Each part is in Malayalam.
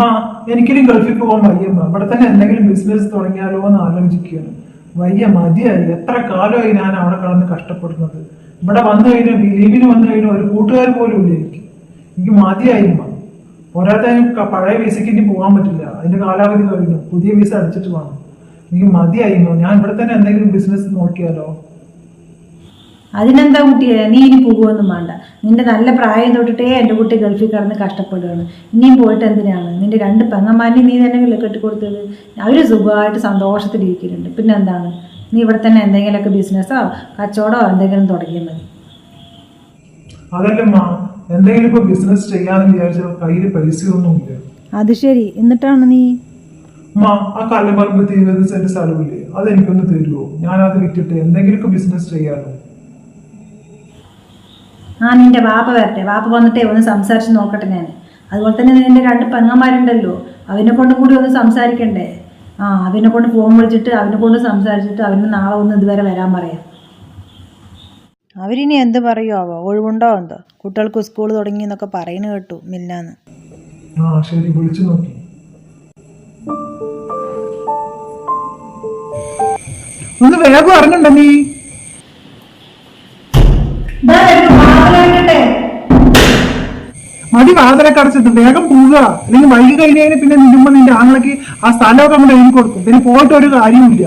അമ്മ എനിക്കിനി ഗൾഫിൽ പോകാൻ വയ്യമ്മ. ഇവിടെ തന്നെ എന്തെങ്കിലും ബിസിനസ് തുടങ്ങിയാലോ എന്ന് ആലോചിക്കുകയാണ്. വയ്യ മതിയായി. എത്ര കാലമായി ഞാൻ അവിടെ കിടന്ന് കഷ്ടപ്പെടുന്നത്? ഇവിടെ വന്നു കഴിഞ്ഞാൽ ലീവിന് വന്നു കഴിഞ്ഞാൽ ഒരു കൂട്ടുകാർ പോലും ഇല്ല എനിക്ക്. മതിയായി അമ്മ പോരാത്ത പഴയ വിസയ്ക്ക് ഇനി പോകാൻ പറ്റില്ല. അതിന്റെ കാലാവധി കഴിഞ്ഞു. പുതിയ വിസ അടിച്ചിട്ട് വേണം. എനിക്ക് മതിയായി ഞാൻ ഇവിടെ തന്നെ എന്തെങ്കിലും ബിസിനസ് നോക്കിയാലോ? അതിനെന്താ കുട്ടിയെ നീ ഇനി പോകുമൊന്നും വേണ്ട. നിന്റെ നല്ല പ്രായം തൊട്ടിട്ടേ എന്റെ കുട്ടി ഗൾഫിൽ കിടന്ന് കഷ്ടപ്പെടുകയാണ്. ഇനിയും പോയിട്ട് എന്തിനാണ്? നിന്റെ രണ്ട് പെങ്ങന്മാരിനെ നീ തന്നെ കെട്ടി കെട്ടിക്കൊടുത്തത്? അവർ സുഖമായിട്ട് സന്തോഷത്തിലിരിക്കുന്നുണ്ട് പിന്നെ എന്താണ്? നീ ഇവിടെ തന്നെ എന്തെങ്കിലുമൊക്കെ ബിസിനസ്സോ കച്ചവടമോ എന്തെങ്കിലും തുടങ്ങിയാൽ മതി. അതല്ലമ്മ എന്തെങ്കിലും ഇപ്പൊ ബിസിനസ് ചെയ്യാന്ന് വിചാരിച്ചാൽ കയ്യിൽ പൈസയൊന്നുമില്ല അത് ശരി. എന്നിട്ടാണ് നീ? ആ അത് എനിക്കൊന്ന് തരുമോ ഞാൻ അത് വിറ്റിട്ട് എന്തെങ്കിലുമൊക്കെ ബിസിനസ് ചെയ്യാലോ. ആ നിന്റെ വാപ്പ വരട്ടെ. വാപ്പ വന്നിട്ടേ ഒന്ന് സംസാരിച്ച് നോക്കട്ടെ ഞാൻ. അതുപോലെ തന്നെ നിന്റെ രണ്ട് പെങ്ങന്മാരുണ്ടല്ലോ. അവനെ കൊണ്ടും കൂടി ഒന്ന് സംസാരിക്കണ്ടേ? ആ അവനെ കൊണ്ട് ഫോൺ വിളിച്ചിട്ട് അവനെ കൊണ്ട് സംസാരിച്ചിട്ട് അവന് നാളെ ഒന്ന് ഇതുവരെ വരാൻ പറയാം. അവരിനി എന്ത് പറയുമോ ഒഴിവുണ്ടോ എന്തോ? കുട്ടികൾക്ക് സ്കൂൾ തുടങ്ങി എന്നൊക്കെ പറയുന്നു കേട്ടു മില്ലാന്ന്. ആ ശരി വിളിച്ചു നോക്കി. ഒന്ന് വേഗം അറിഞ്ഞിട്ടുണ്ടോ നീ? മതി വാതിലൊക്കെ അടച്ചിട്ട്. വേഗം പോവുക. അല്ലെങ്കിൽ വൈകി കഴിഞ്ഞാൽ പിന്നെ നിന്നുമ്പോ നിന്റെ ആങ്ങളക്ക് ആ സ്ഥലമൊക്കെ അങ്ങോട്ട് എഴുതി കൊടുക്കും. പിന്നെ പോയിട്ട് ഒരു കാര്യമില്ല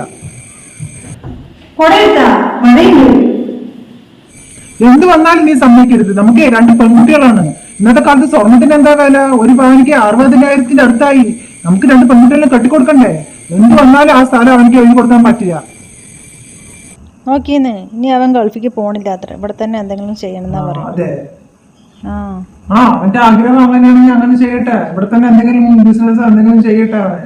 എന്ത് വന്നാലും നീ സമ്മതിക്കരുത്. നമുക്ക് രണ്ട് പെൺകുട്ടികളാണ്. ഇന്നത്തെ കാലത്ത് സ്വർണത്തിന് എന്താ വില? ഒരു പവനിക്ക് അറുപതിനായിരത്തിന്റെ അടുത്തായി. നമുക്ക് രണ്ട് പെൺകുട്ടികളെ കെട്ടിക്കൊടുക്കണ്ടേ? എന്ത് വന്നാലും ആ സ്ഥലം അവനിക്ക് എഴുതി കൊടുക്കാൻ പറ്റില്ല. നോക്കിയെന്ന് ഇനി അവൻ ഗൾഫിക്ക് പോണില്ല അത്ര ഇവിടെ തന്നെ എന്തെങ്കിലും ചെയ്യണമെന്നാ എന്നാ അതെ. ആ. അവന്റെ ആഗ്രഹം അങ്ങനെയാണെങ്കിൽ അങ്ങനെ ചെയ്യട്ടെ. ഇവിടെ തന്നെ എന്തെങ്കിലും ബിസിനസ് എന്തെങ്കിലും ചെയ്യട്ടെ. അവൻ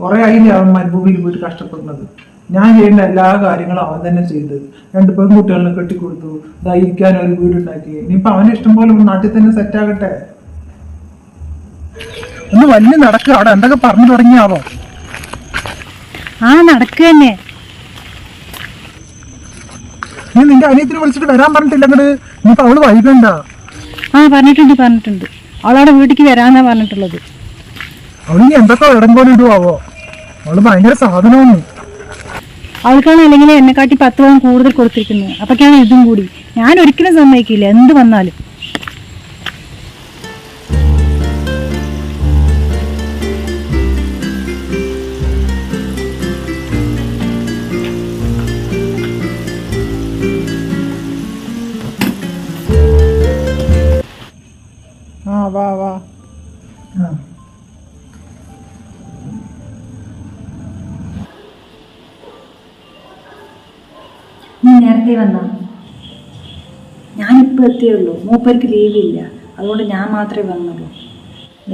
കുറെ ആയില്ലേ അവൻ മരുഭൂമിയിൽ പോയിട്ട് കഷ്ടപ്പെടുന്നത്. ഞാൻ ചെയ്യേണ്ട എല്ലാ കാര്യങ്ങളും അവൻ തന്നെ ചെയ്തത് രണ്ട് പെൺകുട്ടികളെ കെട്ടിക്കൊടുത്തു. ഇതാ ഇരിക്കാൻ ഒരു വീട് ഉണ്ടാക്കി ഇനിയിപ്പൊ അവന് ഇഷ്ടം പോലെ നാട്ടിൽ തന്നെ സെറ്റ് ആകട്ടെ. ഒന്ന് വലിയ നടക്കുക അവിടെ. എന്തൊക്കെ പറഞ്ഞു തുടങ്ങിയാവോ? ആ നടക്കുക തന്നെ. നീ നിന്റെ അനിയത്തിന് വിളിച്ചിട്ട് വരാൻ പറഞ്ഞിട്ടില്ല അങ്ങോട്ട് ഇനിയിപ്പോ അവൾ വൈകണ്ട ആ പറഞ്ഞിട്ടുണ്ട് പറഞ്ഞിട്ടുണ്ട്. അവളവിടെ വീട്ടിലേക്ക് വരാന്നാ പറഞ്ഞിട്ടുള്ളത്. അവളിനി എന്തൊക്കെ ഇടം പോലെ ഇടുവാവോ? അവൾ ഭയങ്കര സാധനമാണ്. അവൾക്കാണ് അല്ലെങ്കിൽ എന്നെക്കാട്ടി പത്ത് പവൻ കൂടുതൽ കൊടുത്തിരിക്കുന്നത്. അപ്പൊക്കെയാണ് ഇതും കൂടി. ഞാൻ ഒരിക്കലും സമ്മതിക്കില്ല എന്ത് വന്നാലും. വാ വാ. നീ നേരത്തെ വന്നോ? ഞാനിപ്പോൾ എത്തിയുള്ളൂ മൂപ്പർക്ക് ലീവില്ല. അതുകൊണ്ട് ഞാൻ മാത്രമേ വന്നുള്ളൂ.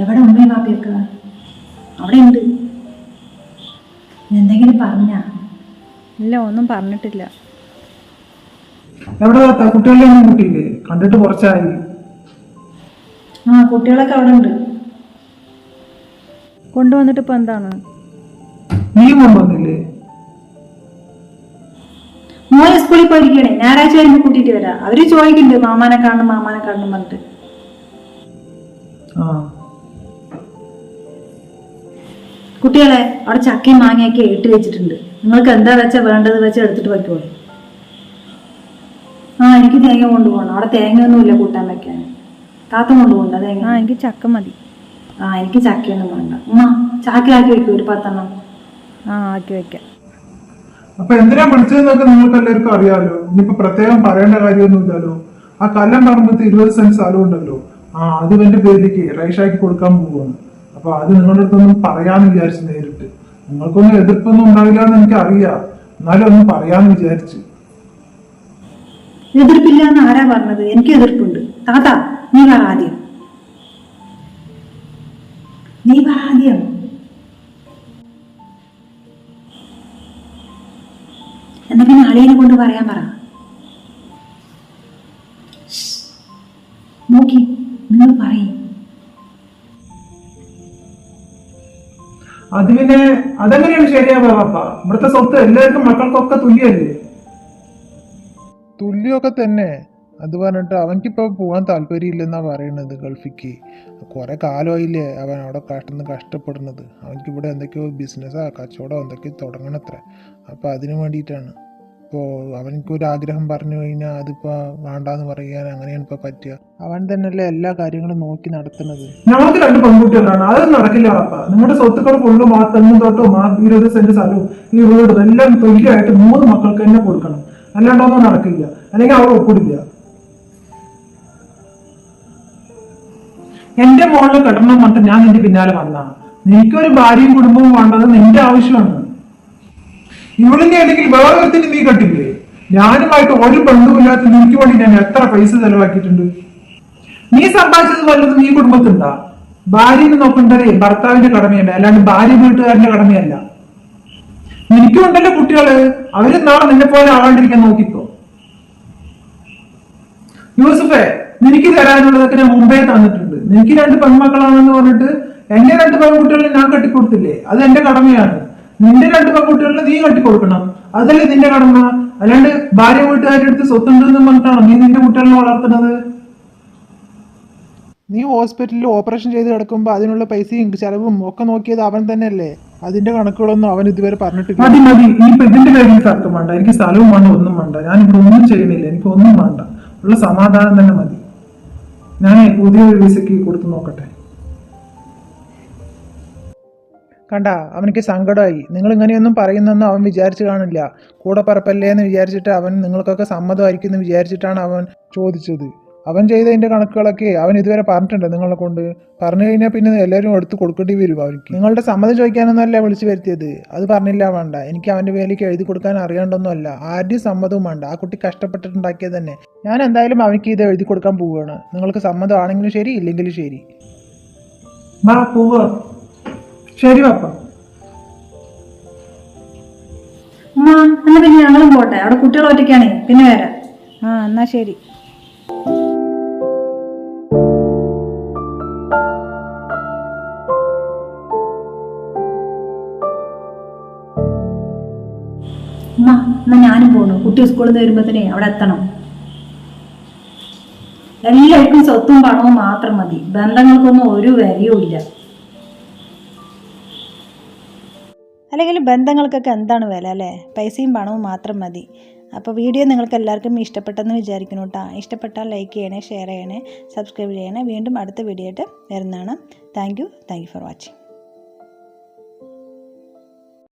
എവിടെ ഉമ്മയും പാപ്പിയൊക്കെ അവിടെ ഉണ്ട്. എന്തെങ്കിലും പറഞ്ഞാ? ഇല്ല ഒന്നും പറഞ്ഞിട്ടില്ല. എവിടെ കുട്ടികളിലൊന്നും കുട്ടികളെ ഒന്നും കൂട്ടിയില്ലേ? കണ്ടിട്ട് കുറച്ചായി. ആ കുട്ടികളൊക്കെ അവിടെ ഉണ്ട് കൊണ്ടുവന്നിട്ട് ഇപ്പൊ എന്താണ്? നീ കൊണ്ടുവന്നില്ലേ? മോനെ സ്കൂളിൽ പോയിരിക്കണേ ഞായറാഴ്ച വരുമ്പോ കൂട്ടിയിട്ട് വരാം. അവർ ചോദിക്കുന്നുണ്ട് മാമാനെ കാണണം മാമാനെ കാണണം പറഞ്ഞിട്ട്. ആ. കുട്ടികളെ അവിടെ ചക്കയും മാങ്ങയൊക്കെ ഇട്ട് വെച്ചിട്ടുണ്ട്. നിങ്ങൾക്ക് എന്താ വെച്ചാൽ വേണ്ടത് വെച്ചാൽ എടുത്തിട്ട് പറ്റുമോ ആ എനിക്ക് തേങ്ങ കൊണ്ടുപോകണം. അവിടെ തേങ്ങയൊന്നുമില്ല കൂട്ടാൻ വെക്കാൻ. താത്ത കൊണ്ടുപോകണ്ട തേങ്ങ ആ എനിക്ക് ചക്ക മതി. ആ എനിക്ക് ചക്കയൊന്നും വേണ്ട. ഉമ്മ ചാക്കിലാക്കി വെക്കും ഒരു പത്തെണ്ണം. ആ ആക്കി വെക്കാം. അപ്പൊ എന്തിനാ വിളിച്ചതെന്നൊക്കെ നിങ്ങൾക്ക് എല്ലാവർക്കും അറിയാലോ. ഇനിയിപ്പോ പ്രത്യേകം പറയേണ്ട കാര്യമൊന്നുമില്ലല്ലോ. ആ കല്ലം പറമ്പത്ത് ഇരുപത് സെന്റ് സ്ഥലം ഉണ്ടല്ലോ. ആ അത് എന്റെ പേരിലേക്ക് റൈഷാക്കി കൊടുക്കാൻ പോവാണ്. അപ്പൊ അത് നിങ്ങളുടെ അടുത്തൊന്നും പറയാന്ന് വിചാരിച്ചു നേരിട്ട്. നിങ്ങൾക്കൊന്നും എതിർപ്പൊന്നും ഉണ്ടാവില്ല എന്ന് എനിക്ക് അറിയാം എന്നാലും ഒന്നും പറയാന്ന് വിചാരിച്ചു. എതിർപ്പില്ല എന്ന് ആരാ പറഞ്ഞത്? എനിക്ക് എതിർപ്പുണ്ട്. താത്ത നീ പറ ആദ്യം. നീ പറ ആദ്യം. എന്നാ പിന്നെ അളിയനെ കൊണ്ട് പറയാൻ പറ. നോക്കി നിങ്ങൾ പറയും. അത് പിന്നെ അതെങ്ങനെയാണ് ശരിയാവുക പാപ്പ? ഇവിടുത്തെ സ്വത്ത് എല്ലാവർക്കും മക്കൾക്കൊക്കെ തുല്യല്ലേ? തുല്യമൊക്കെ തന്നെ. അത് പറഞ്ഞിട്ട് അവൻക്കിപ്പോൾ പോകാൻ താല്പര്യമില്ലെന്നാണ് പറയണത് ഗൾഫിക്ക്. കുറേ കാലമായില്ലേ അവൻ അവിടെ കഷ്ടന്ന് കഷ്ടപ്പെടുന്നത്. അവൻക്ക് ഇവിടെ എന്തൊക്കെയോ ബിസിനസ്സാ കച്ചവടം എന്തൊക്കെയോ തുടങ്ങണത്ര. അപ്പോൾ അതിന് വേണ്ടിയിട്ടാണ്. ഇപ്പോൾ അവനക്കൊരാഗ്രഹം പറഞ്ഞു കഴിഞ്ഞാൽ അതിപ്പോൾ വേണ്ടാന്ന് പറയാൻ അങ്ങനെയാണ് ഇപ്പോൾ പറ്റുക. അവൻ തന്നെയല്ലേ എല്ലാ കാര്യങ്ങളും നോക്കി നടത്തുന്നത്. ഞങ്ങൾക്ക് രണ്ട് പെൺകുട്ടികളാണ് അതൊന്നും നടക്കില്ല നിങ്ങളുടെ സ്വത്തുക്കൾ ഫുള്ളും ആ തെങ്ങും തോട്ടവും ആ ഇരുപത് സെന്റ് സ്ഥലവും ഈ വീടും എല്ലാം തുല്യമായിട്ട് മൂന്ന് മക്കൾക്ക് തന്നെ കൊടുക്കണം. അല്ലാണ്ടൊന്നും നടക്കില്ല. അല്ലെങ്കിൽ അവർ ഒപ്പിടില്ല. എന്റെ മോളിൽ കെട്ടണം പറഞ്ഞിട്ട് ഞാൻ നിന്റെ പിന്നാലെ വന്നതാണ്. നിനക്കൊരു ഭാര്യയും കുടുംബവും വേണ്ടത് നിന്റെ ആവശ്യമാണ്. ഇവളിന്റെ അല്ലെങ്കിൽ ഒരു നീ കെട്ടില്ലേ? ഞാനുമായിട്ട് ഒരു ബന്ധവുമില്ലാത്ത നിനക്ക് വേണ്ടി ഞാൻ എത്ര പൈസ ചെലവാക്കിയിട്ടുണ്ട്? നീ സമ്പാദിച്ചത് വല്ലതും നീ കുടുംബത്തിണ്ടാ ഭാര്യനെ നോക്കണ്ടേ ഭർത്താവിന്റെ കടമയല്ല അല്ലാണ്ട് ഭാര്യ വീട്ടുകാരന്റെ കടമയല്ല. നിനക്കും ഉണ്ടല്ലോ കുട്ടികൾ. അവർ നാളെ നിന്നെ പോലെ ആവാണ്ടിരിക്കാൻ നോക്കിക്കോ. യൂസഫേ നിനക്ക് തരാനുള്ളതൊക്കെ ഞാൻ മുമ്പേ തന്നിട്ടുണ്ട്. നിനക്ക് രണ്ട് പെൺമക്കളാണെന്ന് പറഞ്ഞിട്ട് എന്റെ രണ്ട് പെൺകുട്ടികളെ ഞാൻ കെട്ടിക്കൊടുത്തില്ലേ? അത് എന്റെ കടമയാണ്. നിന്റെ രണ്ട് പെൺകുട്ടികളെ നീ കെട്ടിക്കൊടുക്കണം. അതല്ലേ നിന്റെ കടമ? അല്ലാണ്ട് ഭാര്യ വീട്ടുകാരുടെ അടുത്ത് സ്വത്തുണ്ടെന്ന് പറഞ്ഞിട്ടാണ് നീ നിന്റെ കുട്ടികളെ വളർത്തുന്നത്? നീ ഹോസ്പിറ്റലിൽ ഓപ്പറേഷൻ ചെയ്ത് കിടക്കുമ്പോൾ അതിനുള്ള പൈസയും ചെലവും ഒക്കെ നോക്കിയത് അവൻ തന്നെയല്ലേ? അതിന്റെ കണക്കുകളൊന്നും അവൻ ഇതുവരെ പറഞ്ഞിട്ടില്ല. മതി മതി. ഇനിയിപ്പോ ഇതിന്റെ പേരിൽ തർക്കം വേണ്ട. എനിക്ക് സ്ഥലവും വേണ്ട ഒന്നും വേണ്ട. ഞാൻ ഇവിടെ ഒന്നും ചെയ്യുന്നില്ല. എനിക്ക് ഒന്നും വേണ്ട. ഉള്ള സമാധാനം തന്നെ മതി. ഞാൻ പുതിയൊരു വിസയ്ക്ക് കൊടുത്തു നോക്കട്ടെ. കണ്ട അവനക്ക് സങ്കടമായി നിങ്ങൾ ഇങ്ങനെയൊന്നും പറയുന്നൊന്നും അവൻ വിചാരിച്ചു കാണില്ല. കൂടെ പറപ്പല്ലേ എന്ന് വിചാരിച്ചിട്ട് അവൻ നിങ്ങൾക്കൊക്കെ സമ്മതമായിരിക്കും എന്ന് വിചാരിച്ചിട്ടാണ് അവൻ ചോദിച്ചത്. അവൻ ചെയ്തതിന്റെ കണക്കുകളൊക്കെ അവൻ ഇതുവരെ പറഞ്ഞിട്ടുണ്ട്. നിങ്ങളെ കൊണ്ട് പറഞ്ഞു കഴിഞ്ഞാൽ പിന്നെ എല്ലാവരും എടുത്ത് കൊടുക്കേണ്ടി വരും അവർക്ക്. നിങ്ങളുടെ സമ്മതം ചോദിക്കാനൊന്നുമല്ല വിളിച്ചു വരുത്തിയത്. അത് പറഞ്ഞില്ല വേണ്ട. എനിക്ക് അവന്റെ പേരിലേക്ക് എഴുതി കൊടുക്കാൻ അറിയാണ്ടൊന്നുമല്ല ആരുടെയും സമ്മതവും വേണ്ട. ആ കുട്ടി കഷ്ടപ്പെട്ടിട്ടുണ്ടാക്കിയത് തന്നെ. ഞാൻ എന്തായാലും അവനിക്ക് ഇത് എഴുതി കൊടുക്കാൻ പോവുകയാണ്. നിങ്ങൾക്ക് സമ്മതമാണെങ്കിലും ശരി ഇല്ലെങ്കിലും ശരി. മാ പോവുക. ശരി പാപ്പ എന്നാ പിന്നെ ഞങ്ങളും പോട്ടെ. അവിടെ കുട്ടികൾ ഒറ്റയ്ക്കാണേ. പിന്നെ വരാം. ആ എന്നാ ശരി. ഉമ്മ എന്നാ ഞാനും പോണു. കുട്ടി സ്കൂളിൽ നിന്ന് വരുമ്പോഴത്തേനെ അവിടെ എത്തണം. എല്ലാവർക്കും സ്വത്തും പണവും മാത്രം മതി. ബന്ധങ്ങൾക്കൊന്നും ഒരു വിലയും ഇല്ല. അല്ലെങ്കിൽ ബന്ധങ്ങൾക്കൊക്കെ എന്താണ് വില അല്ലേ? പൈസയും പണവും മാത്രം മതി. അപ്പോൾ വീഡിയോ നിങ്ങൾക്ക് എല്ലാവർക്കും ഇഷ്ടപ്പെട്ടെന്ന് വിചാരിക്കുന്നു കേട്ടോ ഇഷ്ടപ്പെട്ടാൽ ലൈക്ക് ചെയ്യണേ ഷെയർ ചെയ്യണേ സബ്സ്ക്രൈബ് ചെയ്യണേ. വീണ്ടും അടുത്ത വീഡിയോ ആയിട്ട് വരുന്നതാണ്. Thank you thank you for watching